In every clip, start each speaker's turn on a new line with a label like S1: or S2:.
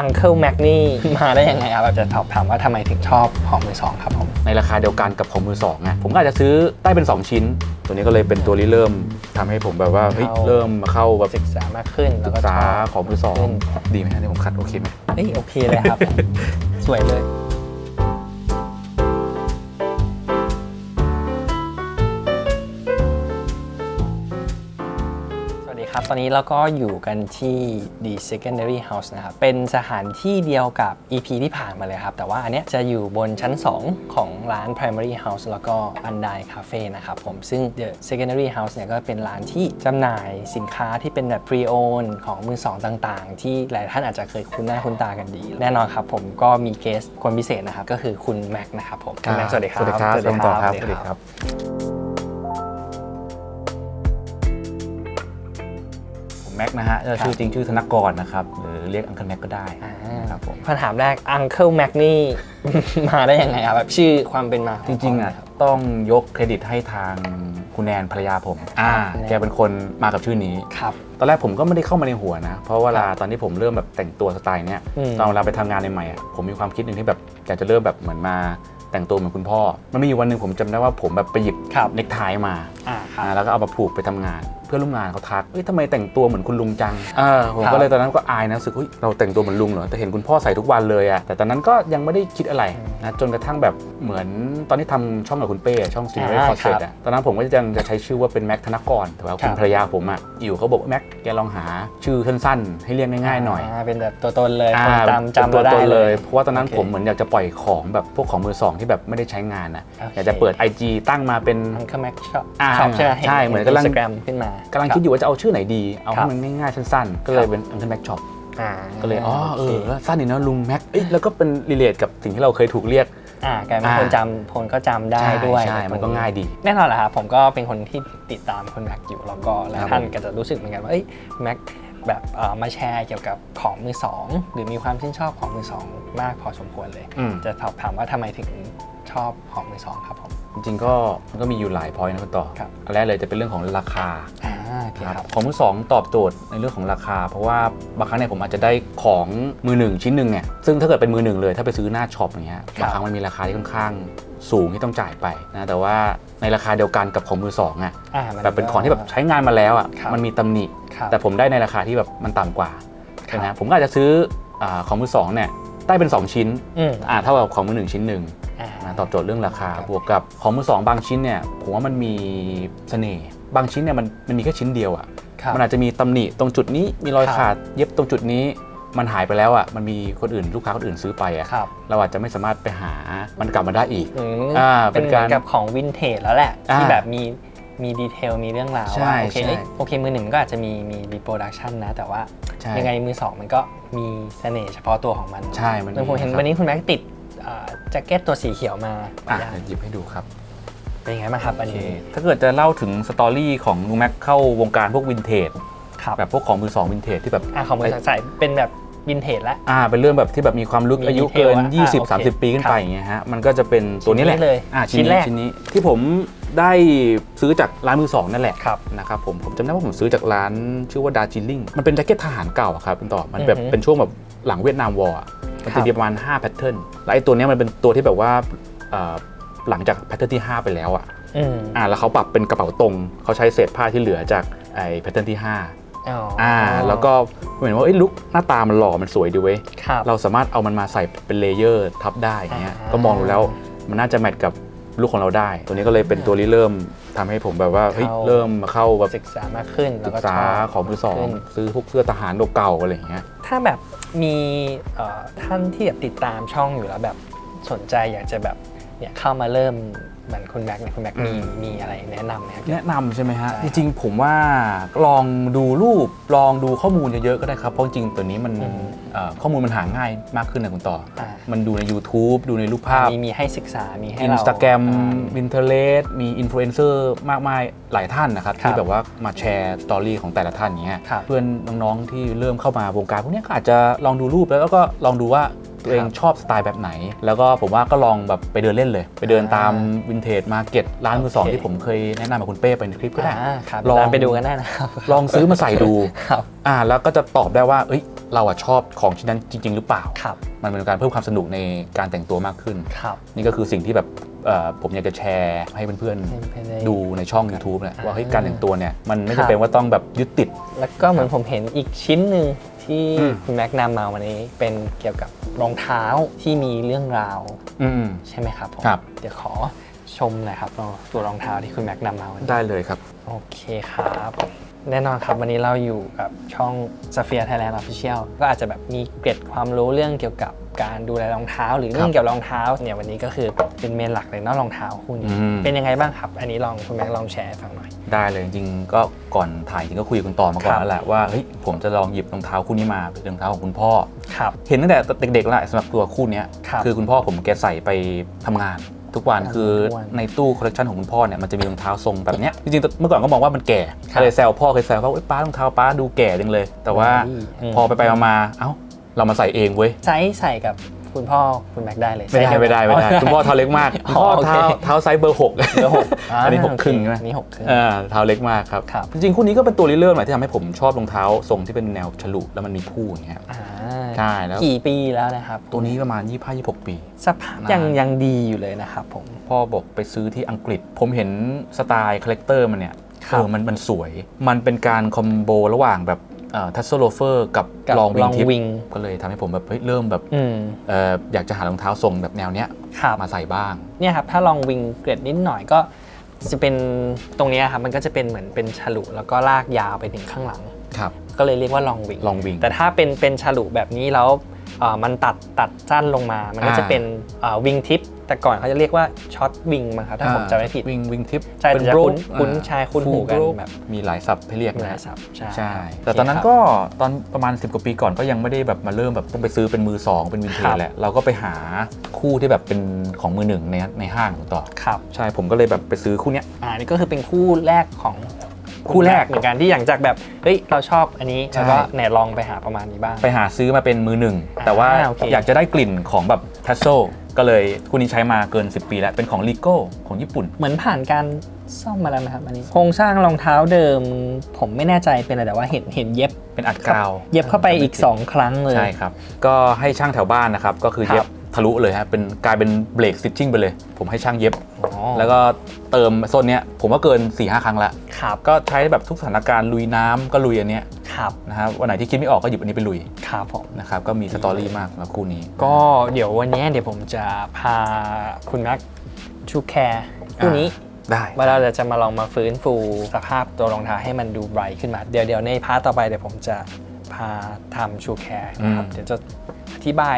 S1: Uncle Mac นี่มาได้ยังไงครับแบบจะสอบถามว่าทำไมถึงชอบของมือสองครับผม
S2: ในราคาเดียวกันกับของมือสองไงผมก็อาจจะซื้อได้เป็น 2 ชิ้น ตัวนี้ก็เลยเป็นตัวริเริ่มทำให้ผมแบบว่าเฮ้ย
S1: เข้า
S2: เริ่มมาเข้าแบบ
S1: ศึกษามากขึ้นแล้วก็
S2: ศึกษา
S1: ชอบ
S2: ของมือสอง
S1: ขึ้น
S2: ดีไหมฮะที่ผมคัดโอเคไหม
S1: เฮ้ยโอเคเลยครับ สวยเลย สวัสดีครับ ตอนนี้เราก็อยู่กันที่ The Secondary House นะครับ เป็นสถานที่เดียวกับ EP ที่ผ่านมาเลยครับ แต่ว่าอันเนี้ยจะอยู่บนชั้น 2 ของร้าน Primary House แล้วก็ u n d i Cafe นะครับผม ซึ่ง The Secondary House เนี่ยก็เป็นร้านที่จำหน่ายสินค้าที่เป็นแบบ pre-own ของมือสองต่างๆ ที่หลายท่านอาจจะเคยคุ้นหน้าคุ้นตากันดี แน่นอนครับผมก็มีเกสคนพิเศษนะครับ ก็คือคุณแม็กนะครับผมคุณแม็กสวัสดีครับ
S2: สวัสดีครับ
S1: สวัสดีครับ
S2: ส
S1: ส
S2: วั
S1: วั
S2: ส
S1: ส
S2: ดี
S1: ดี
S2: ค
S1: ค
S2: รั
S1: รับ
S2: มแม็กนะฮะเอ่อ
S1: ครับ
S2: ชื่อจริงชื่อธนกรนะครับ หรือเรียกอังเคิลแม็กก็ได้
S1: อ่า
S2: ครับผม
S1: คำถามแรก Uncle Mac นี่ มาได้ยังไงครับแบบชื่อความเป็นมาข
S2: จริงๆอะ
S1: เขา
S2: ต้องยกเครดิตให้ทางคุณแนนภรรยาผมอ่า
S1: คุณแนน
S2: แกเป็นคนมากับชื่อนี้
S1: ครับ
S2: ตอนแรกผมก็ไม่ได้เข้ามาในหัวนะ เพราะเวลาตอนที่ผมเริ่มแบบแต่งตัวสไตล์เนี้ย
S1: อืม
S2: ตอนเวลาไปทำงานใหม่ๆอะผมมีความคิดหนึ่งที่แบบอยากจะเริ่มแบบเหมือนมาแต่งตัวเหมือนคุณพ่อ มันมีอยู่วันหนึ่งผมจำได้ว่าผมแบบไปหยิบ
S1: ครับ
S2: เนคไทมา
S1: อ่าครับ
S2: อ่าแล้วก็เอามาผูกไปทำงานเพื่อนร่วมงานเขาทักเอ้ยทำไมแต่งตัวเหมือนคุณลุงจังเออผม
S1: ครับ
S2: ก็เลยตอนนั้นก็อายนะรู้สึกเฮ้ยเราแต่งตัวเหมือนลุงเหรอแต่เห็นคุณพ่อใส่ทุกวันเลยอะแต่ตอนนั้นก็ยังไม่ได้คิดอะไรนะจนกระทั่งแบบเหมือนตอนที่ทำช่องกับคุณเป้อะช่องซีรีส์
S1: อ่า
S2: คอร์เซต
S1: ครับ
S2: อะตอนนั้นผมก็ยังจะใช้ชื่อว่าเป็นแม็กธนกรแต่ว่า
S1: ครั
S2: คุณ
S1: บ
S2: ภรรยาผมอะอยู่เขาบอกว่าแม็กแกลองหาชื่อสั้นๆให้เรียกง่ายๆหน่อยา
S1: เป็นแบบตัวตนเลย
S2: อ่า
S1: คนจำจำ
S2: เป็นตัว
S1: เราได้
S2: ตน
S1: เล
S2: เลยยเพราะว่าตอนนั้น
S1: โอเค
S2: ผมเหมือนอยากจะปล่อยของแบบพวกของมือสองที่แบบไม่ได้ใช้งานนะ
S1: โอเค
S2: อยากจะเปิด IG ตั้งมาเป็น
S1: Uncle Mac ชอบ
S2: อ่า
S1: ชอบใช่ไหม
S2: ใช่เหมือนกำลัง
S1: สแกรมขึ้นมากำ
S2: ลังคิดอยู่ว่าจะเอาชื่อไหนดี เอา
S1: ครั
S2: ให้
S1: บ
S2: มันง่ายๆสั้นๆ ก็เลยเป็นอังเคิลแม็กช็อป
S1: อ่า
S2: ก็เลยอ๋อเอ
S1: โค
S2: อแล้วสั้นนี่นะลุงแม็กเอ้ยแล้วก็เป็นรีเลทกับสิ่งที่เราเคยถูกเรียก
S1: อ่ากลายเป็น
S2: อ่า
S1: คนจำคนก็จำได้
S2: ใช่
S1: ด้วย
S2: ใช่มันก็ง่ายดี
S1: แน่นอนแหละครับผมก็เป็นคนที่ติดตามคนแม็กอยู่แล้วก็หลาย
S2: ครับ
S1: ท่าน
S2: ผม
S1: ก็จะรู้สึกเหมือนกันว่าเอ้ยแม็กแบบเอ่อมาแชร์เกี่ยวกับของมือสองหรือมีความชื่นชอบของมือสองมากพอสมควรเลย
S2: อืม
S1: จะสอบถามว่าทำไมถึงชอบของมือสองครับผม
S2: จริงๆก็มันก็มีอยู่หลายพอยต์นะคุณต่อ
S1: ครับ
S2: อันแรกเลยจะเป็นเรื่องของราคา
S1: อ่าโอเค
S2: นะครับ
S1: ครับ
S2: ของมือสองตอบโจทย์ในเรื่องของราคา เพราะว่าบางครั้งเนี่ยผมอาจจะได้ของมือหนึ่งชิ้นหนึ่งเนี่ยซึ่งถ้าเกิดเป็นมือหนึ่งเลย ถ้าไปซื้อหน้าช็อปอย่างเงี้ย
S1: ครับ
S2: บางครั้งมันมีราคาที่ค่อนข้างสูงที่ต้องจ่ายไปนะแต่ว่าในราคาเดียวกันกับของมือสองอะ
S1: อ่ามั
S2: แบบเป็นของที่แบบใช้งานมาแล้วอะ
S1: ครับ
S2: มันมีตำหนิ
S1: ครับ
S2: แต่ผมได้ในราคาที่แบบมันต่ำกว่าใช่ไหม
S1: ครับ
S2: ผมก็อาจจะซื้ออาของมือสองเนี่ยได้เป็น 2 ชิ้น
S1: อืม
S2: อ่าเท่ากับของมือหนึ่งชิ้นหนึ่ง
S1: อ่า
S2: นะตอบโจทย์เรื่องราคา
S1: ครับ
S2: บวกกับของมือสองบางชิ้นเนี่ยผมว่ามันมีเสน่ห์บางชิ้นเนี่ยมันมันมีแค่ชิ้นเดียวอะ
S1: ครับ
S2: มันอาจจะมีตำหนิตรงจุดนี้มีรอย
S1: ครับ
S2: ขาดเย็บตรงจุดนี้มันหายไปแล้วอะมันมีคนอื่นลูกค้าคนอื่นซื้อไปอะ
S1: ครับ
S2: เราอาจจะไม่สามารถไปหามันกลับมาได้อีก
S1: อืม
S2: อ่า
S1: เป็น
S2: เป็น
S1: เหมื
S2: การ
S1: อนกับของวินเทจแล้วแหละ
S2: อ่า
S1: ที่แบบมีมีดีเทลมีเรื่องราว
S2: ใช่
S1: ว่าโอเค
S2: ใช่
S1: เอ้ยโอเคมือหนึ่งมันก็อาจจะมีมีรีโปรดักชันนะ แต่ว่า
S2: ใช่
S1: ยังไงมือสองมันก็มีเสน่ห์เฉพาะตัวของมัน
S2: ใช่มัน
S1: เออผมเห็น
S2: มีครับ
S1: วันนี้คุณแม็กติดอ่า แจ็คเก็ตตัวสีเขียวมา
S2: อะ
S1: อยาก
S2: เดี๋ยวหยิบให้ดูครับ
S1: เป็นยังไงบ้างครับอัน
S2: โอเค
S1: นี้
S2: ถ้าเกิดจะเล่าถึงสตอรี่ของลุงแม็กเข้าวงการพวกวินเทจ
S1: ครับ
S2: แบบพวกของมือสองวินเทจที่แบบ
S1: อ่าของมือสองใส่เป็นแบบวินเทจแล้ว
S2: อ่าเป็นเรื่องแบบที่แบบมีความลึก
S1: มี
S2: อายุ
S1: ดีเทล
S2: เกิน
S1: อะอ่าโอเค
S2: 20 30 ปีขึ้นไป
S1: ครับ
S2: อย่างเงี้ยฮะมันก็จะเป็นตัวนี้แหละ
S1: ชิ้นนี้เลย
S2: อ่า
S1: ชิ้
S2: ชิ้น
S1: นแร
S2: นี้
S1: ก
S2: ชิ้นนี้ที่ผมได้ซื้อจากร้านมือสองนั่นแหละ
S1: ครับ
S2: นะครับผมผมจำได้ว่าผมซื้อจากร้านชื่อว่าดาจิลลิงมันเป็นแจ็คเก็ตทหารเก่าอะครับคุณต่อมันแบบ
S1: อือฮึ
S2: เป็นช่วงแบบหลังเวียดนามวอร์อะ มัน
S1: ครั
S2: จะ
S1: บ
S2: มีประมาณ5แพทเทิร์นแล้วไอ้ตัวเนี้ยมันเป็นตัวที่แบบว่าเอ่อหลังจากแพทเทิร์นที่ 5 ไปแล้วอะ
S1: อืม
S2: อ่าแล้วเขาปรับเป็นกระเป๋าตรงเขาใช้เศษผ้าที่เหลือจากไอ้แพทเทิร์นที่ 5
S1: อ๋ออ
S2: อ่าแล้วก็เห็นว่าเอ้ยลุกหน้าตามันหล่อมันสวยดีเว้ย
S1: ครับ
S2: เราสามารถเอามันมาใส่เป็นเลเยอร์ทับได้อย่างเงี้ย
S1: อ่า
S2: ก็มองดูแล้วมันน่าจะแมทกับ ลุคของเราได้ ตัวนี้ก็เลยเป็นตัวริเริ่มทำให้ผมแบบว่าเฮ้ย
S1: เข้า
S2: เริ่มมาเข้าแบบ
S1: ศึกษามากขึ้นแล้
S2: ศึ
S1: ว
S2: ก
S1: ก็
S2: ษา
S1: ชอบ
S2: ของมือสอง
S1: ขึ้น
S2: ซื้อพวกเสื้อทหารเก่าๆอะไรอย่างเงี้ย
S1: ถ้าแบบมีเอ่อท่านที่แบบติดตามช่องอยู่แล้วแบบสนใจอยากจะแบบเนี่ยเข้ามาเริ่ม เหมือนคุณแม็กซ์เนี่ยคุณแม็กซ์มี
S2: อืม
S1: มีอะไรแนะนำไหมครับ
S2: แนะนำใช่ไหมฮะ
S1: ใช่
S2: จริงๆ ผมว่าลองดูรูปลองดูข้อมูลเยอะๆ ก็ได้ครับ เพราะจริงๆตัวนี้มัน
S1: อืม
S2: เอ่อข้อมูลมันหาง่ายมากขึ้นนะคุณต่อ
S1: อ่า
S2: มันดูใน YouTube ดูในรูปภาพ
S1: มีมีให้ศึกษา มีให้
S2: อิน
S1: เรา
S2: สตาแกรม
S1: อ่า
S2: วินเทเลสมีอินฟลูเอนเซอร์มากมายหลายท่านนะครับ
S1: ครับ
S2: ที่แบบว่ามาแชร์สตอรี่ของแต่ละท่านอย่างเงี้ย
S1: ครับ
S2: เพื่อนน้องๆที่เริ่มเข้ามาวงการพวกเนี้ยก็อาจจะลองดูรูปแล้วก็ลองดูว่า ตัวเอง
S1: ครับ
S2: ชอบสไตล์แบบไหน แล้วก็ผมว่าก็ลองแบบไปเดินเล่นเลย ไปเดินตาม
S1: อ่
S2: วินเทจมาเก็ตร้านมือสอง
S1: โอเค
S2: ที่ผมเคยแนะนำกับคุณเป้ไปในคลิปก็ได้
S1: อ่าครับ
S2: ลอง
S1: ตามไปดูกันได้นะครับ
S2: ลองซื้อมาใส่ดู
S1: ครับ
S2: อ่าแล้วก็จะตอบได้ว่าเอ้ยเราอะชอบของชิ้นนั้นจริง ๆ หรือเปล่า
S1: ครับ
S2: มันเป็นการเพิ่มความสนุกในการแต่งตัวมากขึ้น
S1: ครับ
S2: นี่ก็คือสิ่งที่แบบเอ่อผมอยากจะแชร์ให้เพื่อน
S1: ให้เพื่อนได้
S2: ๆดูในช่อง YouTube เนี่ยว่าเฮ้ย
S1: อ่า
S2: การแต่งตัวเนี่ยมันไม่
S1: ครับ
S2: จำเป็นว่าต้องแบบยึดติด
S1: แล้วก็เหมือนผมเห็นอีกชิ้นหนึ่ง ที่
S2: อืม
S1: คุณแม็กนำมาวันนี้เป็นเกี่ยวกับรองเท้าที่มีเรื่องราว
S2: อืม
S1: ใช่ไหมครับผม
S2: ครับ
S1: เดี๋ยวขอชมหน่อยครับตัวรองเท้าที่คุณแม็กนำมาวันนี้
S2: ได้เลยครับ
S1: โอเคครับ แน่นอนครับวันนี้เราอยู่กับช่อง s a f i a Thailand Official ก็อาจจะแบบมีเกร็ดความรู้เรื่องเกี่ยวกับการดูแลรองเท้า หรือเรื่องเกี่ยวกับรองเท้าเนี่ยวันนี้ก็คือเป็นเมนหลักเลยเนาะรองเท้าคู่นี้
S2: อืม
S1: เป็นยังไงบ้างครับ อันนี้ลองคุณแม็กลองแชร์ให้ฟังหน่อย
S2: ได้เลยจริงๆก็ก่อนถ่ายจริงก็คุยกับคุณต่อมาก่อน
S1: ครับ
S2: แล้วแหละว่าเฮ้ยผมจะลองหยิบรองเท้าคู่นี้มาเป็นรองเท้าของคุณพ่อ
S1: ครับ
S2: เห็นตั้งแต่เด็กๆแล้วแหละสำหรับตัวคู่เนี้ย
S1: ครับ
S2: อคุณพ่อผมแกใส่ไปทำงาน ทุกวัน
S1: อ่า
S2: คือ
S1: ทุกวัน
S2: ในตู้คอลเลกชันของคุณพ่อเนี่ยมันจะมีรองเท้าทรงแบบเนี้ยจริงๆเมื่อก่อนก็มองว่ามันแก่
S1: ครับ
S2: ก็เลยแซวพ่อเคยแซวว่าเอ้ยป้ารองเท้าป้าดูแก่จังเลย แต่ว่า
S1: อืม
S2: พอไปไปๆมาๆเอ้าเรามาใส่เองเว้ย
S1: ไซส์ใส่กับคุณพ่อคุณแม็กได้เลย
S2: ไม่ได้
S1: ใส่
S2: ไม่ได้ไม่ได้
S1: อ๋อ
S2: คุณพ่อเท้าเล็กมากคุณพ่อ
S1: โอเค
S2: เท้าเท้าไซส์เบอร์หก
S1: เบอร์หก
S2: อันนี้หกาครึ่งใช่ไหม
S1: อันนี้หกครึ่ง
S2: อ่าเท้าเล็กมากครับ
S1: ครับ
S2: จริงๆคู่นี้ก็เป็นตัวริเริ่มหน่อยที่ทำให้ผมชอบรองเท้าทรงที่เป็นแนวฉลุแล้วมันมีผู้อย่างเงี้ย
S1: อ่า
S2: ใช่แล้ว
S1: กี่ปีแล้วนะครับ
S2: ตัวนี้ประมาณ 25-26 ปี
S1: สภาพยังยังดีอยู่เลยนะครับผม
S2: พ่อบอกไปซื้อที่อังกฤษ ผมเห็นสไตล์คาแรคเตอร์มันเนี่ย
S1: ครับ
S2: เออมันมันสวย มันเป็นการคอมโบระหว่างแบบทัสโซโลเฟอร์กับ
S1: กับ
S2: ลองวิง
S1: Long
S2: ทิป
S1: Wing
S2: ก็เลยทำให้ผมแบบเฮ้ยเริ่มแบบ
S1: อืม
S2: เอออยากจะหารองเท้าทรงแบบแนวเนี้ย
S1: ครับ
S2: มาใส่บ้าง
S1: เนี่ยครับถ้าลองวิงเกรดนิดหน่อยก็จะเป็นตรงเนี้ยครับมันก็จะเป็นเหมือนเป็นฉลุแล้วก็ลากยาวไปถึงข้างหลัง
S2: ครับ
S1: ก็เลยเรียกว่าลองวิง
S2: ลองวิง
S1: แต่ถ้าเป็นเป็นฉลุแบบนี้แล้วเอ่อมันตัดตัดสั้นลงมา มันก็
S2: อ่า
S1: จะเป็นวิงทิปแต่ก่อนเขาจะเรียกว่าช็อตวิงมั้งครับถ้าผมจำไม่ผิด
S2: วิงวิงทิป
S1: ใช่
S2: เป็น
S1: จะ
S2: โบร
S1: คุ้นคุ้นใช่คุ้นหูกันแบบ
S2: มีหลายศัพท์ให้เรียก
S1: มีห
S2: นะ
S1: ลายศัพท์ใช่
S2: ใช่
S1: โเค
S2: แต่ตอนนั้น
S1: ครับ
S2: ก็ตอนประมาณ 10 กว่าปีก่อนก็ยังไม่ได้แบบมาเริ่มแบบต้องไปซื้อเป็นมือสองเป็นวินเท
S1: ครั
S2: จ
S1: บ
S2: แหละเราก็ไปหาคู่ที่แบบเป็นของมือหนึ่งในในห้างต่อ
S1: ครับ
S2: ใช่ผมก็เลยแบบไปซื้อคู่เนี้ย
S1: อ่านี่ก็คือเป็นคู่แรกของ
S2: คู่แรก
S1: เหมือนกันที่หลังจากแบบเฮ้ยเราชอบอันนี้
S2: ใช่
S1: แล้วก็ไหนลองไปหาประมาณนี้บ้าง
S2: ไปหาซื้อมาเป็นมือหนึ่ง
S1: อ่า
S2: แต่ว่า
S1: โอเค
S2: อยากจะได้กลิ่นของแบบทัสโซก็เลยคู่นี้ใช้มาเกิน 10 ปีแล้ว เป็นของลีโก้ของญี่ปุ่น
S1: เหมือนผ่านการซ่อมมาแล้วนะครับอันนี้โครงสร้างรองเท้าเดิม ผมไม่แน่ใจเป็นอะไรแต่ว่าเห็นเห็นเย็บ
S2: เป็นอัดกาว
S1: เย็บเข้าไปอีก 2 ครั้งเลย
S2: ใช่ครับ ก็ให้ช่างแถวบ้านนะครับ ก็คือ
S1: ครับ
S2: เย็บ ทะลุเลยฮะเป็นกลายเป็นเบรกสติชชิ่งไปเลย ผมให้ช่างเย็บ
S1: อ๋อ
S2: แล้วก็เติมโซนเนี้ยผมว่าเกิน4-5หครั้งละ
S1: ครับ
S2: ก็ใช้แบบทุกสถานการณ์ลุยน้ำก็ลุยอันเนี้ย
S1: ครับ
S2: นะครับวันไหนที่คิดไม่ออกก็หยิบอันนี้ไปลุย
S1: ครับผม
S2: นะครับก็มีสตอรี่มากสำหรับคู่นี้
S1: ก็เดี๋ยววันนี้เดี๋ยวผมจะพาคุณแม็กชูแคร์คู่นี้
S2: ได้
S1: ว่าเราจะมาลองมาฟื้นฟูสภาพตัวรองเท้าให้มันดูไบรท์ขึ้นมาเดี๋ยวเดี๋ยวในพาร์ทต่อไปเดี๋ยวผมจะพาทำชูแคร์นะครับ
S2: อืม
S1: เดี๋ยวจะอธิบาย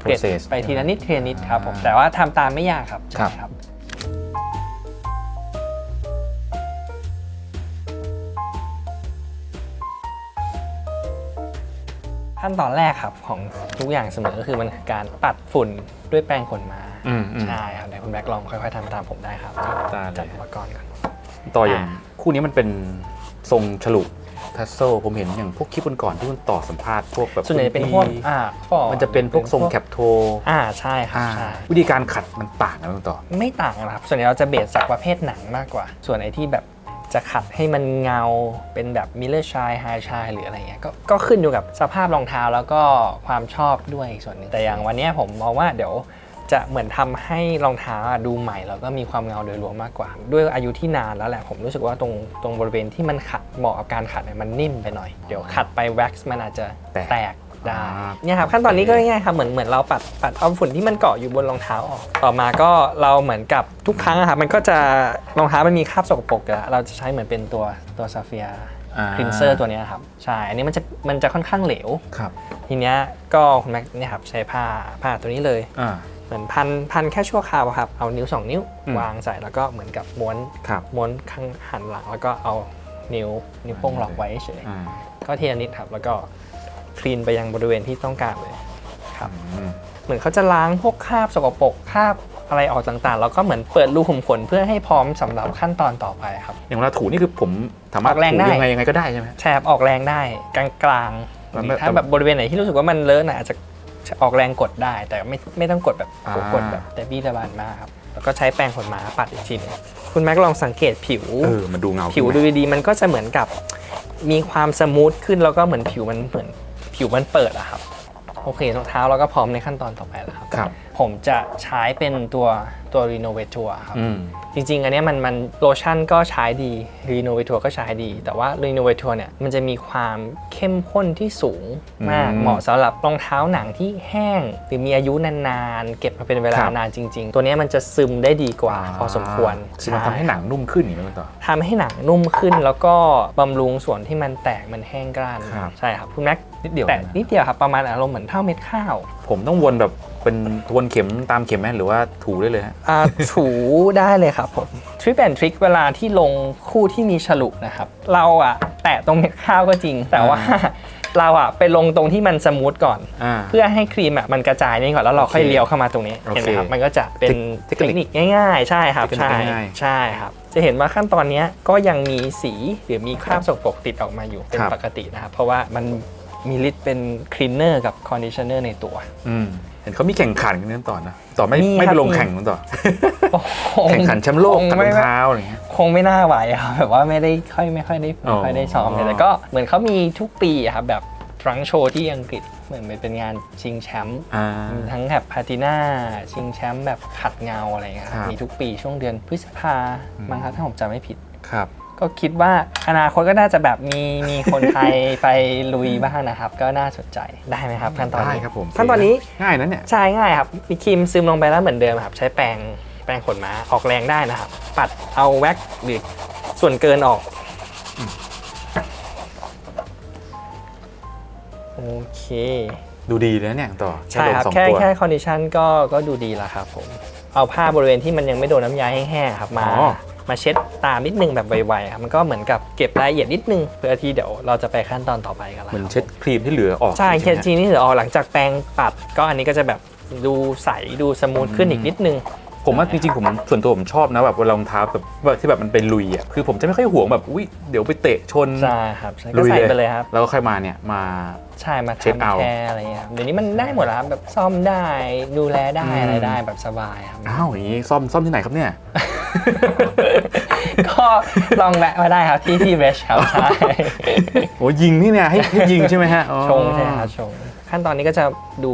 S1: เกรด
S2: process
S1: ไปทีละนิดทีละนิดครับผม
S2: อ่า
S1: แต่ว่าทำตามไม่ยากครับ
S2: ครับ
S1: ใช่ครับ ขั้นตอนแรกครับของทุกอย่างเสมอก็คือมันคือการปัดฝุ่นด้วยแปรงขนม้า
S2: อืมอืม
S1: ใช่ครับเดี๋ยวคุณแบ็คลองค่อยๆทำตามผมได้ครับ
S2: ได้เลย
S1: จัดอุปกรณ์ก่อน
S2: ต่ออย่าง
S1: อ่า
S2: คู่นี้มันเป็นทรงฉลุ ทัสโซผมเห็นอย่างพวกคลิปก่อนๆที่คุณต่อสัมภาษณ์พวกแบบ
S1: ส่วนใหญ่จะเป็นพวก
S2: คุณพี่
S1: อ่าฟอร์ด
S2: มันจะเป็นพวกทรงแคปโท
S1: อ่าใช่ครับ
S2: อ่า
S1: ใช่
S2: วิธีการขัดมันต่างกันคุณต่อ
S1: ไม่ต่างกันครับ ส่วนใหญ่เราจะเบสจากประเภทหนังมากกว่า ส่วนไอ้ที่แบบจะขัดให้มันเงาเป็นแบบมิเลอร์ชายไฮชายหรืออะไรเงี้ยก็ก็ขึ้นอยู่กับสภาพรองเท้าแล้วก็ความชอบด้วยอีกส่วนหนึงแต่อย่างวันเนี้ยผมมองว่าเดี๋ยว จะเหมือนทำให้รองเท้าอะดูใหม่แล้วก็มีความเงาโดยรวมมากกว่า ด้วยอายุที่นานแล้วแหละผมรู้สึกว่าตรงตรงบริเวณที่มันขัดเหมาะกับการขัดเนี่ยมันนิ่มไปหน่อย เดี๋ยวขัดไปแว็กซ์มันอาจจะ
S2: แตก
S1: แตกได้
S2: อ่า
S1: เนี่ยครับขั้นตอนนี้ก็ง่ายๆครับเหมือนเหมือนเราปัดปัดเอาฝุ่นที่มันเกาะอยู่บนรองเท้าออก ต่อมาก็เราเหมือนกับทุกครั้งอะครับมันก็จะรองเท้ามันมีคราบสกปรกอยู่แล้วเราจะใช้เหมือนเป็นตัวตัวซาเฟีย
S2: อ่า
S1: คลีนเซอร์ตัวเนี้ยครับใช่อันนี้มันจะมันจะค่อนข้างเหลว
S2: ครับ
S1: ทีเนี้ยก็คุณแม็กเนี่ยครับใช้ผ้าผ้าตัวนี้เลย
S2: อ่า
S1: เหมือนพันพันแค่ชั่วคราวอะครับเอานิ้ว 2 นิ้ว
S2: อืม
S1: วางใส่แล้วก็เหมือนกับม้วน
S2: ครับ
S1: ม้วนข้างหันหลังแล้วก็เอานิ้วนิ้วโป้งล็อกไว้เฉย
S2: อ่า
S1: ก็ทีละนิดครับแล้วก็คลีนไปยังบริเวณที่ต้องการเลยครับ
S2: อืม
S1: เหมือนเขาจะล้างพวกคราบสกปรกคราบอะไรออกต่างๆ แล้วก็เหมือนเปิดรูขุมขนเพื่อให้พร้อมสำหรับขั้นตอนต่อไปครับ
S2: อย่างเวลาถูนี่คือผม สามารถ
S1: ออกแรง
S2: ถู
S1: ได้
S2: ยังไงยังไงก็ได้ใช่ไหม
S1: แชบออกแรงได้กลางๆห
S2: แล้ว
S1: รือ
S2: แบบ
S1: ถ้าแบบบริเวณไหนที่รู้สึกว่ามันเลอะหน่อยอาจจะออกแรงกดได้ แต่ไม่ไม่ต้องกดแบบ
S2: อ่า
S1: กดแบบแต่บี้ตะบานมากครับแล้วก็ใช้แปรงขนม้าปัดอีกทีหนึงคุณแม็กลองสังเกตผิว
S2: เออมันดูเงา
S1: ผิว
S2: ขึ้นไหม
S1: ดูดีๆมันก็จะเหมือนกับมีความสมูทขึ้นแล้วก็เหมือนผิวมันเหมือนผผิวมันเปิดอะครับ โอเครองเท้าเราก็พร้อมในขั้นตอนต่อไปแล้วครับ
S2: ครับ
S1: ผมจะใช้เป็นตัวตัว Renovator ครับ
S2: อืม
S1: จริงๆ อันเนี้ยมันมันโลชั่นก็ใช้ดี Renovator ก็ใช้ดี แต่ว่า Renovator เนี่ยมันจะมีความเข้มข้นที่สูงมาก
S2: อืม
S1: เหมาะสำหรับรองเท้าหนังที่แห้ง หรือมีอายุนานๆ เก็บมาเป็นเวลา
S2: ครับ
S1: นานจริง ๆ ตัวเนี้ยมันจะซึมได้ดีกว่าพอสมควร
S2: คือมันทำให้หนังนุ่มขึ้นอย่างนี้มันต่อ
S1: ทำให้หนังนุ่มขึ้นแล้วก็บำรุงส่วนที่มันแตกมันแห้งกร้าน
S2: ครับ
S1: ใช่ครับคุณแม็ก
S2: นิดเดียว
S1: แต่
S2: นะ
S1: นิดเดียวครับประมาณอารมณ์เหมือนเท่าเม็ดข้าว
S2: ผมต้องวนแบบ เป็นทวนเข็มตามเข็มไหมหรือว่าถูได้เลยฮะ
S1: อ่าถูได้เลยครับผมทริปแอนทริคเวลาที่ลงคู่ที่มีฉลุนะครับ เราอะแตะตรงเม็ดข้าวก็จริง แต่ว่าเราอะไปลงตรงที่มันสมูทก่อน
S2: อ่า
S1: เพื่อให้ครีมอะมันกระจายนี่ก่อนแล้วเราค่อย
S2: โอเค
S1: เลี้ยวเข้ามาตรงนี้
S2: โอเค
S1: เห็นไหมครับมันก็จะเป็น
S2: เท
S1: เท
S2: ค
S1: ค
S2: นิ
S1: นิ
S2: ค
S1: คง่ายๆ ใช่ครับ
S2: เทคนิ
S1: ใช่
S2: คง่ายๆ
S1: ใช่ครับ จะเห็นว่าขั้นตอนเนี้ยก็ยังมีสีหรือมีคราบสกปรกติดออกมาอยู่เป็น
S2: ครับ
S1: ปกตินะครับเพราะว่ามันมีฤทธิ์เป็นคลีนเนอร์กับคอนดิชเนอร์ในตัว
S2: อืมเห็นเขามีแข่งขันกันนั่นต่อนะ ต่อไม่
S1: มี
S2: ไม่
S1: ครั
S2: ไป
S1: บ
S2: ลง
S1: มี
S2: แข่งนั่นต่อ
S1: คง
S2: แข่งขันแชมป์โลก
S1: คง
S2: กับร
S1: ไม่
S2: องเท้าอะไรเงี้ย
S1: คงไม่น่าไหวครับแบบว่าไม่ได้ค่อยไม่ค่อยได้
S2: อ๋อ
S1: ไม่ค่อยได้ซ้อมเลยแต่ก็เหมือนเขามีทุกปีอะครับแบบทรังโชว์ที่อังกฤษเหมือนเป็นงานชิงแชมป์
S2: อ่า
S1: มีทั้งแบบพาติน่าชิงแชมป์แบบขัดเงาอะไรเงี้ยครับ
S2: ครับ
S1: มีทุกปีช่วงเดือนพฤษภามั้งครับถ้าผมจำไม่ผิด
S2: ครับ
S1: ก็คิดว่าอนาคตก็น่าจะแบบมีมีคนไทย ไปลุยบ้างนะครับ ก็น่าสนใจได้ไหมครับขั้นตอน
S2: ได้
S1: นี้
S2: ครับผม
S1: ขั้นตอนนี้
S2: ง่ายนะเนี่ย
S1: ใช่ง่ายครับมีครีมซึมลงไปแล้วเหมือนเดิมครับ ใช้แปรงแปรงขนม้าออกแรงได้นะครับ ปัดเอาแว็กซ์หรือส่วนเกินออกโอเค
S2: ดูดีนะเนี่ยต่อ
S1: ใช่ครับ
S2: ลงสอง
S1: แค่
S2: ตัว
S1: แค่คอนดิชันก็ก็ดูดีแล้วครับผม เอาผ้าบริเวณที่มันยังไม่โดนน้ำยาแห้งๆครับมา
S2: อ๋อ
S1: มาเช็ดตามนิดนึงแบบไวๆครับมันก็เหมือนกับเก็บรายละเอียดนิดนึงเพื่อที่เดี๋ยวเราจะไปขั้นตอนต่อไปกันแล้ว
S2: เหมือน
S1: ครับ
S2: เช็ดครีมที่เหลือออก
S1: ใช่
S2: ไหม
S1: เคจีนี่ถือออกหลังจากแปรงปัด ก็อันนี้ก็จะแบบดูใสดูสมูทขึ้นอีกนิดนึง
S2: ผมว่าจริงๆผมส่วนตัวผมชอบนะแบบเวลารองเท้าแบบว่าที่แบบมันเป็นลุยอะคือผมจะไม่ค่อยห่วงแบบอุ้ยเดี๋ยวไปเตะชน
S1: ใช่ครับใช่
S2: ลุ
S1: ก็
S2: ย
S1: ใส่
S2: เลย
S1: ไปเลยครับ
S2: แล้วก็ค่อยมาเนี่ยมา
S1: ใช่มา
S2: เช็ดเอา
S1: ทำแคร์อะไรเงี้ยครับเดี๋ยวนี้มันได้หมดแล้วครับแบบซ่อมได้ดูแลได้
S2: อืม
S1: อะไรได้แบบสบายครับ
S2: อ้าวอย่างนี้ซ่อมซ่อมที่ไหนครับเนี่ย
S1: ก็ลองแวะมาได้ครับที่ที่เรชครับใช่
S2: โอ้ยิงนี่เนี่ยให้ให้ยิงใช่ไหมฮะอ๋อ
S1: ชงใช่ครับชงขั้นตอนนี้ก็จะดู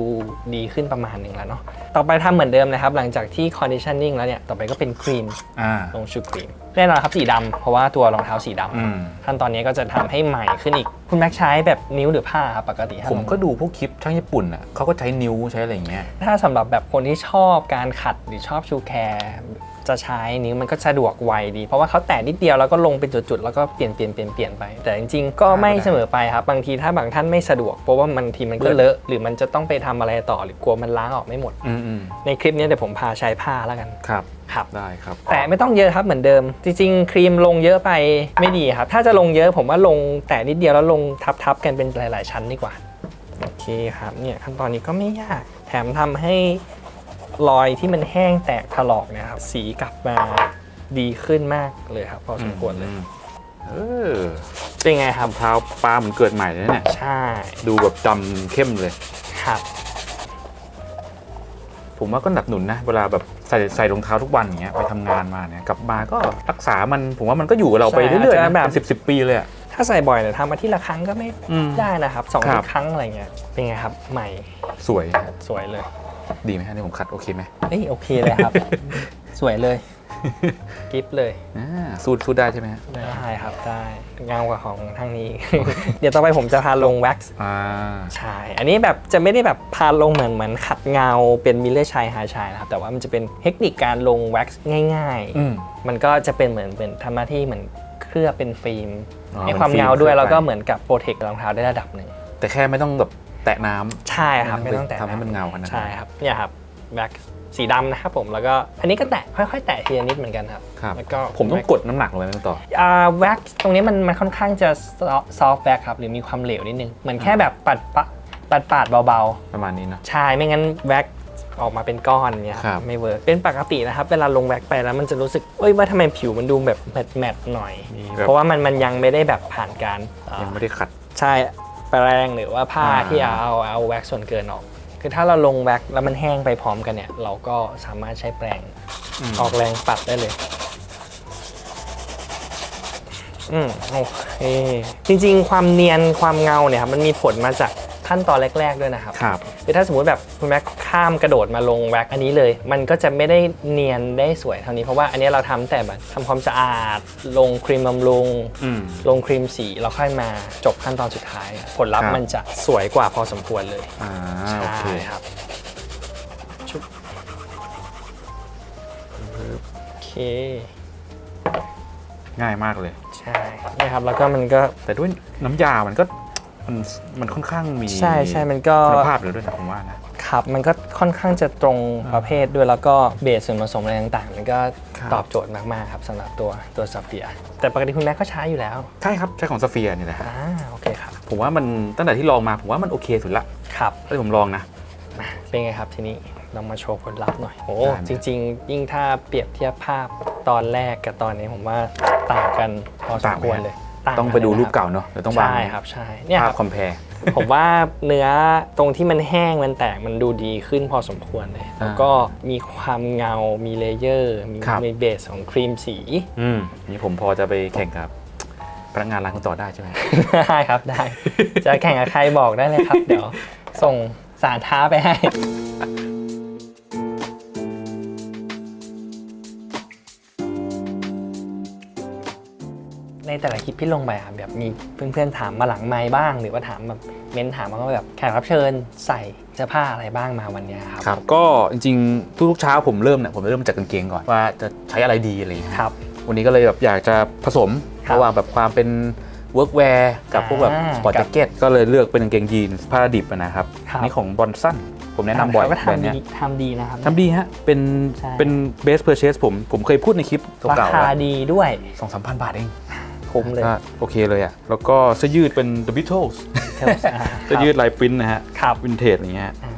S1: ดีขึ้นประมาณหนึ่งแล้วเนาะ ต่อไปทำเหมือนเดิมนะครับ หลังจากที่ conditioning แล้วเนี่ย ต่อไปก็เป็นครีม
S2: อ่า
S1: ลงชุดครีม แน่นอนครับสีดำเพราะว่าตัวรองเท้าสีดำ
S2: อืม
S1: ขั้นตอนนี้ก็จะทำให้ใหม่ขึ้นอีก คุณแม็กใช้แบบนิ้วหรือผ้าครับปกติถ้า
S2: ผม
S1: ลง
S2: ก็ดูพวกคลิปช่างญี่ปุ่นอะเขาก็ใช้นิ้วใช้อะไรอย่างเงี้ย
S1: ถ้าสำหรับแบบคนที่ชอบการขัดหรือชอบชูแคร์ จะใช้นิ้วมันก็สะดวกไวดี เพราะว่าเขาแตะนิดเดียวแล้วก็ลงเป็นจุดๆแล้วก็เปลี่ยนเปลี่ยนเปลี่ยนเปลี่ยนไป แต่จริงๆก็ไม่เสมอไปครับบางทีถ้าบางท่านไม่สะดวกเพราะว่าบางทีมันก็เลอะหรือมันจะต้องไปทำอะไรต่อหรือกลัวมันล้างออกไม่หมด
S2: อืมอืม
S1: ในคลิปนี้เดี๋ยวผมพาใช้ผ้าแล้วกัน
S2: ครับ
S1: ครับ
S2: ได้ครับ
S1: แต่ไม่ต้องเยอะครับเหมือนเดิม จริง ๆ ครีมลงเยอะไปไม่ดีครับ ถ้าจะลงเยอะผมว่าลงแต่นิดเดียวแล้วลงทับๆกันเป็นหลาย ๆ ชั้นดีกว่าโอเคครับเนี่ยขั้นตอนนี้ก็ไม่ยากแถมทำให้ รอยที่มันแห้งแตกถลอกเนะครับ สีกลับมาดีขึ้นมากเลยครับ พอสมควรเลย
S2: อืมเออ
S1: เป็นไงครับ
S2: เท้าปลาเหมือนเกิดใหม่เลยเนี่ย
S1: ใช่
S2: ดูแบบจำเข้มเลย
S1: ครับ
S2: ผมว่าก็หนับหนุนนะ เวลาแบบใส่ใส่รองเท้าทุกวันอย่างเงี้ยไปทำงานมาเนี่ยกลับมาก็รักษามันผมว่ามันก็อยู่กับเราไป
S1: ใช่
S2: เรื่อยๆ
S1: อาจ
S2: นะ
S1: จะแบบ
S2: เป็นสิบสิบปีเลยอะ
S1: ถ้าใส่บ่อยเนี่ยทำอาทิตย์ละครั้งก็ไม่
S2: อืม
S1: ได้นะครับสอง
S2: ครับ
S1: ครั้งอะไรเงี้ยเป็นไงครับใหม่
S2: สวยฮะ
S1: สวยเลย
S2: ดีไหมฮะนี่ผมขัดโอเคไหม
S1: เอ้ยโอเคเลยครับ สวยเลยกิฟเลย
S2: อ่าสู้สู้ได้ใช่ไหมฮะ
S1: ได้ครับได้เงากว่าของทางนี้ เดี๋ยวต่อไปผมจะพาลงแว็กซ์
S2: อ่า
S1: ใช่อันนี้แบบจะไม่ได้แบบพาลงเหมือนเหมือนขัดเงาเป็นมิลเลอร์ชายไฮชายนะครับแต่ว่ามันจะเป็นเทคนิคการลงแว็กซ์ง่าย
S2: อืม
S1: ๆมันก็จะเป็นเหมือนเป็นทำหน้าที่เหมือนเคลือบเป็นฟิล์ม
S2: อ๋อ
S1: ให้ความ
S2: เป็นฟิล์ม
S1: เงาด้วย
S2: เคลือบ
S1: แล้วก็
S2: ไป
S1: เหมือนกับโปรเทครองเท้าได้ระดับหนึ่ง
S2: แต่แค่ไม่ต้องแบบ แตะน้ำ
S1: ใช่ครับ
S2: ไม่
S1: ไม่
S2: ต้
S1: ต้
S2: อ
S1: องงแตะ
S2: ทำให้มันเงาขนาดนั้น
S1: ใช่ครับเนี่ยครับแว็กซ์สีดำนะครับผมแล้วก็อันนี้ก็แตะค่อยๆ แตะทีละนิดเหมือนกันครับ
S2: ครับ
S1: แล้วก็
S2: ผมต้องกดน้ำหนักลงไปไหมต่อ
S1: อ่าแว็กซ์ตรงนี้มันมันค่อนข้างจะซอฟต์แว็กครับหรือมีความเหลวนิดนึงเหมือนแค่แบบปัดปะปัดปาดเบา
S2: ประมาณนี้เนาะ
S1: ๆ ใช่ ไม่งั้นแว็กซ์ออกมาเป็นก้อนเนี้ย
S2: ครับ
S1: ไม่เวิร์กเป็นปกตินะครับเวลาลงแว็กซ์ไปแล้วมันจะรู้สึกเอ้ยว่าทำไมผิวมันดูแบบแมตแมตหน่อย
S2: มี
S1: เพ
S2: แบบ
S1: ราะว่ามันมันยังไม่ได้แบบผ่านการอ่า
S2: ยังไม่ได้ขัด
S1: ใช่ แปรงหรือว่าผ้า
S2: อ่า
S1: ที่เอาเอาเอาแว็กซ์ส่วนเกินออก คือถ้าเราลงแว็กซ์แล้วมันแห้งไปพร้อมกันเนี่ย เราก็สามารถใช้แปรง
S2: ม
S1: ออกแรงปัดได้เลย อืมโอเคจริงๆ ความเนียนความเงาเนี่ยครับมันมีผลมาจาก ขั้นตอนแรก ๆด้วยนะครับ
S2: ครับ
S1: คือถ้าสมมติแบบคุณแม็กข้ามกระโดดมาลงแว็กอันนี้เลย มันก็จะไม่ได้เนียนได้สวยเท่านี้เพราะว่าอันนี้เราทำแต่แบบทำความสะอาด ลงครีมบำรุง
S2: อืม
S1: ลงครีมสีแล้วค่อยมาจบขั้นตอนสุดท้าย ผลลัพ
S2: ครั
S1: ธ์
S2: บ
S1: มันจะสวยกว่าพอสมควรเลย
S2: อ่าโอเค
S1: ใช่ครับชุบโอเค
S2: ง่ายมากเลย
S1: ใช่นี่ครับแล้วก็มันก็
S2: แต่ด้วยน้ำยามันก็ มันมันค่อนข้างมี
S1: ใช่ใช่มันก็
S2: คุณภาพเลยด้วยนะผมว่านะ
S1: ครับมันก็ค่อนข้างจะตรงประเภทด้วยแล้วก็เบสส่วนผสมอะไรต่างๆ มันก็
S2: ครับ
S1: ตอบโจทย์มากๆครับสำหรับตัวตัวซาเฟียแต่ปกติคุณแม็กก็ใช้อยู่แล้ว
S2: ใช่ครับใช้ของสเฟียนี่แหละฮะ
S1: อ่าโอเคครับ
S2: ผมว่ามันตั้งแต่ที่ลองมาผมว่ามันโอเคสุดละ
S1: ครับ
S2: ที่ผมลองนะ
S1: มาเป็นไงครับทีนี้เรามาโชว์ผลลัพธ์หน่อยโอ้
S2: ได้ไหม
S1: จริง ๆ ยิ่งถ้าเปรียบเทียบภาพตอนแรกกับตอนนี้ผมว่าต่างกันพอสมควรเลยาง
S2: ต้องไปดู
S1: กันลย
S2: รูป
S1: นะค
S2: เก่าเนอะเดี๋ยวต้องวาง
S1: ใช่ครับใช่เนี่ย
S2: ภา
S1: ค
S2: พ
S1: รับ
S2: คอมเพล
S1: ผมว่าเนื้อตรงที่มันแห้งมันแตกมันดูดีขึ้นพอสมควรเลยแล้วก็มีความเงา มีเลเยอร์ มี
S2: ครับ
S1: มีเบสของครีมสี
S2: อืมนี่ผมพอจะไปแข่งกับพนักงานร้านคุณต่อได้ใช่ไหม
S1: ได้ครับได้ จะแข่งกับใครบอกได้เลยครับ เดี๋ยวส่งสารท้าไปให้ แต่ละคลิปที่ลงไปอะแบบมีเพื่อนๆถามมาหลังไมค์บ้าง หรือว่าถามแบบเม้นถามมาว่าแบบแขกรับเชิญใส่เสื้อผ้าอะไรบ้างมาวันเนี้ยครับ
S2: ครับ ก็จริงๆทุกๆเช้าผมเริ่มเนี่ยผมจะเริ่มจากกางเกงก่อนว่าจะใช้อะไรดีอะไรอย่างเงี้ย
S1: ครับ
S2: วันนี้ก็เลยแบบอยากจะผสม
S1: ครับ
S2: ระหว่างแบบความเป็นเวิร์กแวร์กับพวกแบบ
S1: อ่า
S2: สปอร์ต
S1: กั
S2: แจ็
S1: บ
S2: คเก็ตก็เลยเลือกเป็นกางเกงยีนส์ผ้าดิบอะนะครับ
S1: ครับ
S2: นี่ของบอนสันผมแนะนำบ่อย
S1: เขาก็
S2: แบรนด์
S1: ทำ
S2: เนี้ย
S1: ดีทำดีนะครับ
S2: ทำดีฮะ เป็น
S1: ใช่
S2: เป็นเบสเพอร์เชสผมผมเคยพูดในคลิป
S1: รา
S2: เก่า
S1: คาดีด้วย
S2: ๆสองสามพันบาทเอง
S1: คุ้มเลย
S2: ก็โอเคเลยอะ แล้วก็เสื้อยืดเป็น The Beatles
S1: เทลส์อ่า
S2: เสื้อยืดลายปริ้นท์นะฮะ
S1: ครับ
S2: วินเทจอย่างเงี้ย
S1: อ่า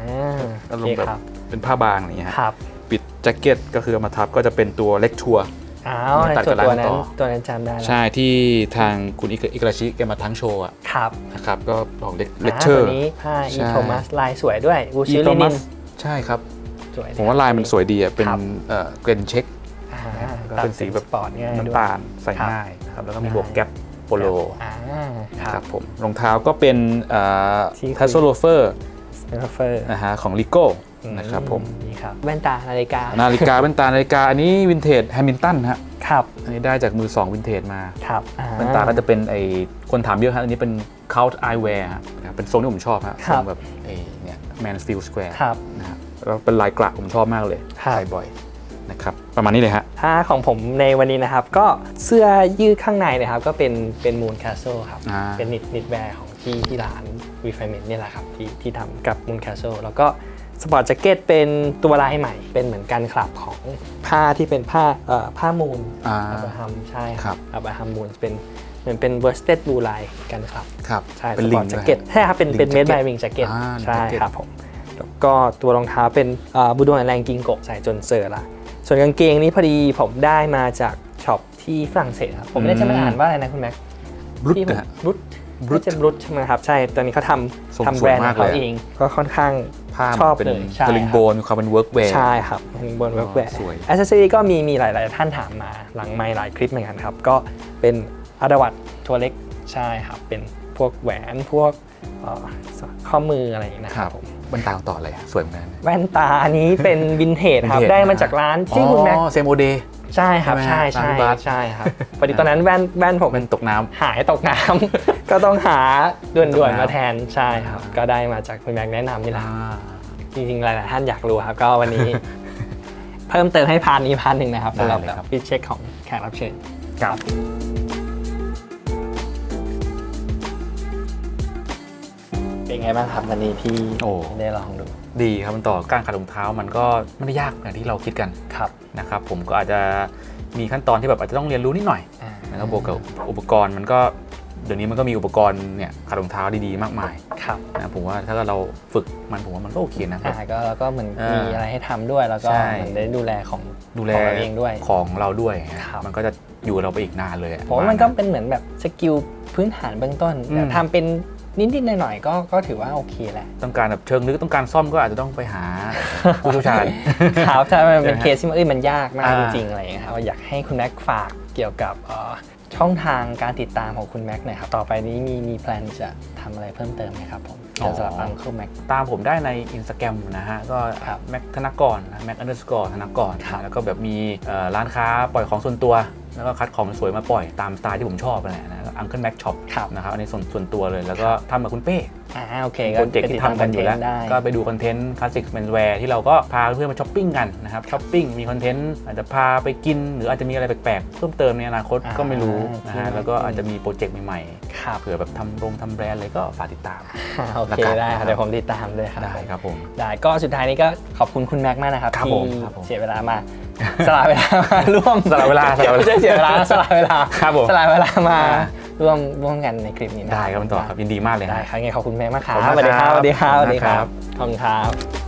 S2: อาร
S1: โอ
S2: ม
S1: เค
S2: ณ์แบบ
S1: ครับ
S2: เป็นผ้าบางอย่างเงี้ยฮะ
S1: ครับ
S2: ปิดแจ็คเก็ตก็คือเอามาทับก็จะเป็นตัวเล็กทัวร์
S1: อ้าวใน
S2: ตัด
S1: ส่
S2: กั
S1: วน
S2: บ
S1: ตัว
S2: ร้าน
S1: นั้น
S2: ต่อ
S1: ตัวนั้นจำได้แล้ว
S2: ใช่ที่ทางคุณอิกอิกราชิแกมาทั้งโชว์อะ
S1: ครับ
S2: นะครับก็ออกเล
S1: อ่า
S2: คเชอ
S1: ตั
S2: ร์
S1: วนี้ผ้าอี
S2: ใช่
S1: โทมัสลายสวยด้วยบู
S2: อี
S1: ชิ
S2: โท
S1: ลิ
S2: มั
S1: นิ
S2: ส
S1: น
S2: ใช่ครับ
S1: สวย
S2: ผมว่าลายมันสวยดีอะเป็น
S1: ครับ
S2: เอ่อเกรนเช็ค
S1: อ่า
S2: ก็เป็นสีแบบ
S1: สปอร์ตง่ายด้วย
S2: น้ำตาลใส่
S1: ครับ
S2: ง่าย นะครับแล้วก็มี
S1: ได้
S2: บวกแก๊ปโปโล
S1: อ่าค
S2: นะ
S1: รั
S2: ครับบผมรองเท้าก็เป็นเอ่อ
S1: ที่
S2: ทัสโซโลเฟอร์
S1: สเปเฟอร์
S2: นะฮะของลิโก้นะครับผม
S1: นี่ครับแว่นตานาฬิกา
S2: นาฬิกาเป็นตานาฬิกา อันนี้วินเทจแฮมิลตันฮะ
S1: ครับ
S2: อันนี้ได้จากมือ2วินเทจมา
S1: ครับอ่
S2: แว่นตาก็จะเป็นไอคนถามเยอะฮะอันนี้เป็น Count Eyewear ฮะเป็นทรงที่ผมชอบฮะ
S1: ครั
S2: ท
S1: บ
S2: รงแบบไอเนี่ย Mansfield Square
S1: ครับ
S2: นะฮะแล้วเป็นลายกระผมชอบมากเลย
S1: ครับ
S2: ใส่บ่อย นะครับประมาณนี้เลยฮะ
S1: ถ้าของผมในวันนี้นะครับ ก็เสื้อยืดข้างในนะครับ ก็เป็นเป็นมูนแคสเซิลครับ
S2: อ่า
S1: เป็นนิดนิดแวร์ของที่ที่ร้านวีไฟเมนนี่แหละครับ ที่ที่ทำกับมูนแคสเซิลแล้วก็สปอร์ตแจ็คเก็ตเป็นตัวลายใหม่ เป็นเหมือนกันคลับของผ้าที่เป็นผ้าเอ่อผ้ามูน
S2: อ่า
S1: อับราฮัมใช่
S2: ครับ
S1: อับราฮัมมูนเป็นเหมือนเป็นเวอร์สเตดบูลายกันครับ
S2: ครับ
S1: ใช่
S2: เป็น
S1: ส
S2: ลิ
S1: ปองร์ต
S2: ด้
S1: แจ็
S2: ว
S1: ค
S2: ย
S1: เก็ตใช่ครับ เป็นเป็น
S2: Link
S1: เมดบาย
S2: jacket
S1: วิงแจ็คเก็ต
S2: อ่า
S1: ใช่
S2: jacket
S1: ครับผม แล้วก็ตัวรองเท้าเป็นบูโดนแรงกิงโกะใส่จนเซอร์ละ ส่วนกางเกงนี้พอดีผมได้มาจากช็อปที่ฝรั่งเศสครับผมไม่ได้จะไม่อ่านว่าอะไรนะคุณแม็ก
S2: บรุต
S1: ที่ผม
S2: นะฮะ
S1: บรุตบรุตจะบรุตใช่ไหมครับ ใช่ตอนนี้เขาท
S2: ทรงำ
S1: ทำ
S2: ส
S1: แบ
S2: ว
S1: ร
S2: ย
S1: นด์ข
S2: มา
S1: อกง
S2: เลย
S1: เขาเองก็ค่อนข้าง
S2: ผ้า
S1: ชอบ
S2: มันเป็น
S1: เลยใช่
S2: สลิง
S1: ครับ
S2: โบนมีความเป็นเวิร์กแวร์
S1: ใช่ครับบนเวิร์กแวร์
S2: สวย
S1: อ c เซสซอรี่ก็มีมีหลาย ๆ ท่านถามมาหลังไม่หลายคลิปเหมือนกันครับ ก็เป็นอัดวัตตัวเล็กใช่ครับ เป็นพวกแหวนพวกเอ่อข้อมืออะไรอย่างนี้นะ
S2: ค
S1: ค
S2: รั
S1: รั
S2: บบ บรรตาต่อเลยอะสวยเหมือนกัน
S1: แว่นตาอันนี้เป็นวินเทจครับ
S2: Vintage
S1: ได้มาจากร้านที่คุณแม็ก
S2: อ๋อเซมโอเด
S1: ใช่ครับ
S2: ใช่
S1: ใช่
S2: ไหม
S1: ใช่
S2: ร้านบาส
S1: ใช่ครับพอดีตอนนั้นแว่นแว่นผม
S2: เป็นตกน้ำ
S1: หายตกน้ำ ก็ต้องหาด่
S2: ต
S1: วน
S2: ก
S1: ๆ
S2: น้ำ
S1: มาแทนใช่ครับ ก็ได้มาจากคุณแม็กแนะนำนี่แหละจริงๆ หลายๆท่านอยากรู้ครับ ก็วันนี้ เพิ่มเติมให้พานนี้พานหนึ่งนะครับ
S2: ได้
S1: สำหรับ
S2: เลยครับ
S1: ฟิตเช็คของแขกรับเชิญ
S2: ครับ
S1: เป็นไงบ้างครับวันนี้ที่
S2: โอ้
S1: ได้ลองดู
S2: ดีครับมันต่อการขัดรองเท้ามันก็ไม่ได้ยากอย่างที่เราคิดกัน
S1: ครับ
S2: นะครับ ผมก็อาจจะมีขั้นตอนที่แบบอาจจะต้องเรียนรู้นิดหน่อย
S1: อ่า
S2: แล้วบวกกับอุปกรณ์มันก็เดี๋ยวนี้มันก็มีอุปกรณ์เนี่ยขัดรองเท้าดีๆมากมาย
S1: ครับ
S2: นะผมว่าถ้าเราฝึกมันผมว่ามันก็โอเคนะ
S1: อ่าก็แล้วก็เหมือน
S2: อ่ามี
S1: มีอะไรให้ทำด้วย แล้วก็
S2: ใช่
S1: เหมือนได้ดูแลของ
S2: ดูแล
S1: ของเราเองด้วย
S2: ของเราด้วยนะครับมันก็จะอยู่กับเราไปอีกนานเลยอะ
S1: ผมว่ามันก็เป็นเหมือนแบบสกิลพื้นฐานเบื้องต้น
S2: อืม
S1: แต่ทำเป็น นิดๆหน่อยๆก็ก็ถือว่าโอเคแหละ
S2: ต้องการแบบเชิงลึกต้องการซ่อมก็อาจจะต้องไปหาผู้เชี่ยวชาญ
S1: ครับถ้ามันเป็น
S2: ใช่ไหม
S1: เคสที่มันเอ้ยมันยากมาก
S2: อ่า
S1: จริงๆอะไรอย่างเงี้ยครับอยากให้คุณแม็กฝากเกี่ยวกับเอ่อเทช่องทางการติดตามของคุณแม็กหน่อยครับต่อไปนี้มีมีแพลนจะทำอะไรเพิ่มเติมไหมครับผม
S2: อ๋อ
S1: จะสำหรับ Uncle Mac
S2: ตามผมได้ใน Instagram นะฮะ ก็
S1: ครับ
S2: แม็กธนกรแม็กอันเดอร์สกอร์ธนกร
S1: ครับ
S2: แล้วก็แบบมีเอ่อร้านค้าปล่อยของส่วนตัว แล้วก็คัดของสวยมาปล่อยตามสไตล์ที่ผมชอบนั่นแหละนะอังเคิลแม็กช็อป
S1: ครับ
S2: นะครับอันนี้ส่วนส่วนตัวเลย แล้วก็ทำกับคุณเป้
S1: อ่าโอเค
S2: โปรเจกต์ที่ทำกันอยู่แล้ว
S1: ได้
S2: ก็ไปดูคอนเทนต์คลาสสิกแมนแวร์ที่เราก็พาเพื่อนมาช้อปปิ้งกันนะครับช้อปปิ้งมีคอนเทนต์อาจจะพาไปกิน หรืออาจจะมีอะไรแปลกๆ เพิ่มเติมในอนาคต
S1: อ่า
S2: ก็ไม่รู้นะฮะ
S1: จริง
S2: แล้วก็อาจจะมีโปรเจกต์ใหม่
S1: ครับ
S2: ๆเผื่อแบบทำโรงทำแบรนด์อะไรก็ฝากติดตาม
S1: อ่าโอเค
S2: แล้วกัน
S1: ได้ค
S2: ครั
S1: รับบเดี๋ยวผมติดตามเลยครับ
S2: ได้ครับผม
S1: ได้ก็สุดท้ายนี้ก็ขอบคุณคุณแม็กมากนะครับ
S2: ครับ
S1: ที่
S2: ผมครับผม
S1: เสียเวลามา สละเวลามาร่วม
S2: สละเวลาสละเวลา
S1: ไม่ใช่เสียเวลาสละเวลา
S2: ครับผม
S1: สละเวลามา
S2: อ่า
S1: ร่วมร่วมกันในคลิปนี้นะ
S2: ได้ครับคุณต่อครับยินดีมากเลย
S1: ได้
S2: นะ
S1: ครับไงขอบคุณแม็กมากครับ
S2: ขอบ
S1: สวัส
S2: คุณ
S1: ดีครับ
S2: มาก
S1: สวัสดีครับ
S2: ครับ
S1: สวัสดีครับ
S2: ขอบคุณครับ
S1: ขอบคุณครับ